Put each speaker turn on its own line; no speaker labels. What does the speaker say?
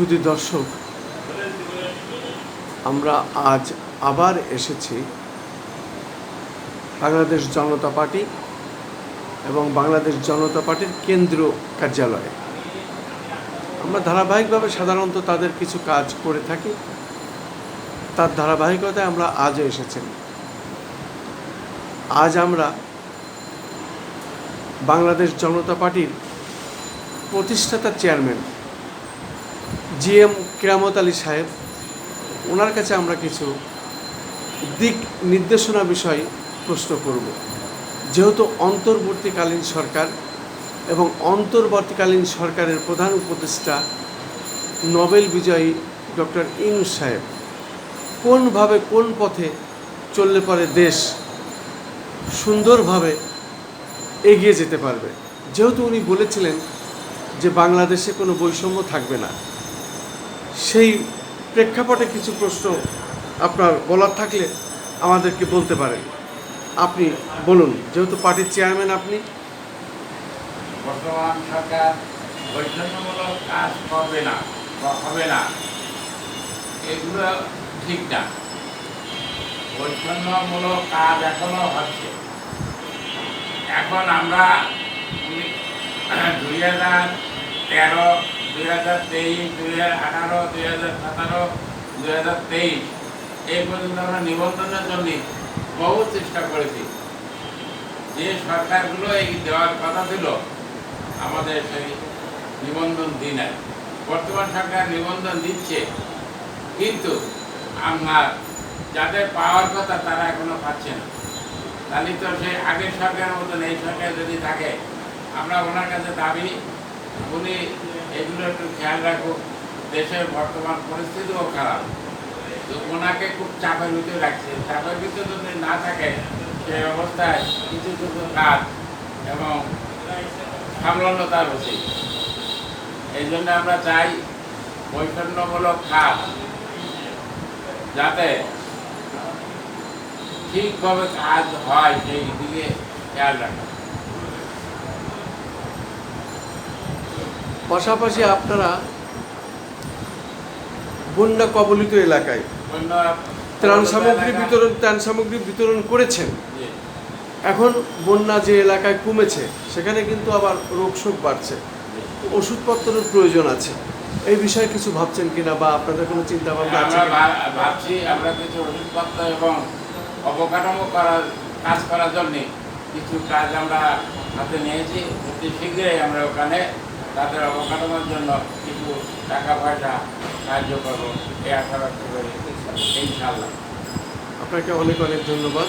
সুধী দর্শক, আমরা আজ আবার এসেছি বাংলাদেশ জনতা পার্টি এবং বাংলাদেশ জনতা পার্টির কেন্দ্র কার্যালয়ে। আমরা ধারাবাহিকভাবে সাধারণত তাদের কিছু কাজ করে থাকি। তার ধারাবাহিকতায় আমরা আজও এসেছেন। আজ আমরা বাংলাদেশ জনতা পার্টির প্রতিষ্ঠাতা chairman G M Keramat Ali সাহেব, ওনার কাছে আমরা কিছু দিক নির্দেশনা বিষয় প্রশ্ন করব। যেহেতু অন্তর্বর্তীকালীন সরকার এবং অন্তর্বর্তীকালীন সরকারের প্রধান উপদেষ্টা নোবেল বিজয়ী ডক্টর ইনুস সাহেব, কোনভাবে কোন পথে চললে পরে দেশ সুন্দরভাবে এগিয়ে যেতে পারবে? যেহেতু উনি বলেছিলেন যে বাংলাদেশে কোনো বৈষম্য থাকবে না। সেই প্রেক্ষাপটে কিছু প্রশ্ন আপনার বলার থাকলে আমাদেরকে বলতে পারেন। আপনি বলুন, যেহেতু পার্টির চেয়ারম্যান আপনি।
বর্তমান সরকার বৈষম্যমূলক কাজ করবে না বা হবে না, এগুলো ঠিক না। বৈষম্যমূলক কাজ এখনও হচ্ছে। এখন আমরা দুই হাজার তেরো দুই হাজার তেইশ, দুই হাজার আঠারো, দুই হাজার সতেরো, দুই হাজার তেইশ। এই পর্যন্ত আমরা নিবন্ধনের জন্য বহু চেষ্টা করেছি। যে সরকারগুলো এই দেওয়ার কথা ছিল, আমাদের সেই নিবন্ধন দিই নাই। বর্তমান সরকার নিবন্ধন দিচ্ছে, কিন্তু আমরা যাদের পাওয়ার কথা তারা এখনও পাচ্ছে না। তাহলে তো সেই আগের সরকারের মতন এই সরকার যদি থাকে, আমরা ওনার কাছে দাবি, উনি এগুলো একটু খেয়াল রাখুক দেশের বর্তমান পরিস্থিতিও খারাপ। তো ওনাকে খুব চাপের ভিতরে রাখছে। চাপের ভিতরে যদি না থাকে সেই অবস্থায় কিছু কিছু কাজ এবং সামলানো তার উচিত। এই জন্য আমরা চাই বৈষম্যমূলক কাজ যাতে ঠিকভাবে কাজ হয়, সেই দিকে খেয়াল রাখা।
পাশাপাশি আপনারা বন্যা কবলিত এলাকায় ত্রাণ সামগ্রী বিতরণ ত্রাণ সামগ্রী বিতরণ করেছেন। এখন বন্যা যে এলাকায় কমেছে সেখানে কিন্তু আবার রোগ শোক বাড়ছে। ওষুধপত্রের প্রয়োজন আছে। এই বিষয়ে কিছু ভাবছেন কিনা বা আপনাদের কোনো চিন্তা ভাবনা আছে
আমরা ভাবছি আমরা কিছু ওষুধপত্র এবং অবকাঠামো করার কাজ করার জন্য কিছু কাজ আমরা হাতে নিয়েছি। অতি শীঘ্রই আমরা ওখানে তাদের অবকাঠামোর জন্য কিছু টাকা পয়সা সাহায্য করব, এই আশা রাখতে পারি ইনশাল্লাহ
আপনাকে অনেক অনেক ধন্যবাদ।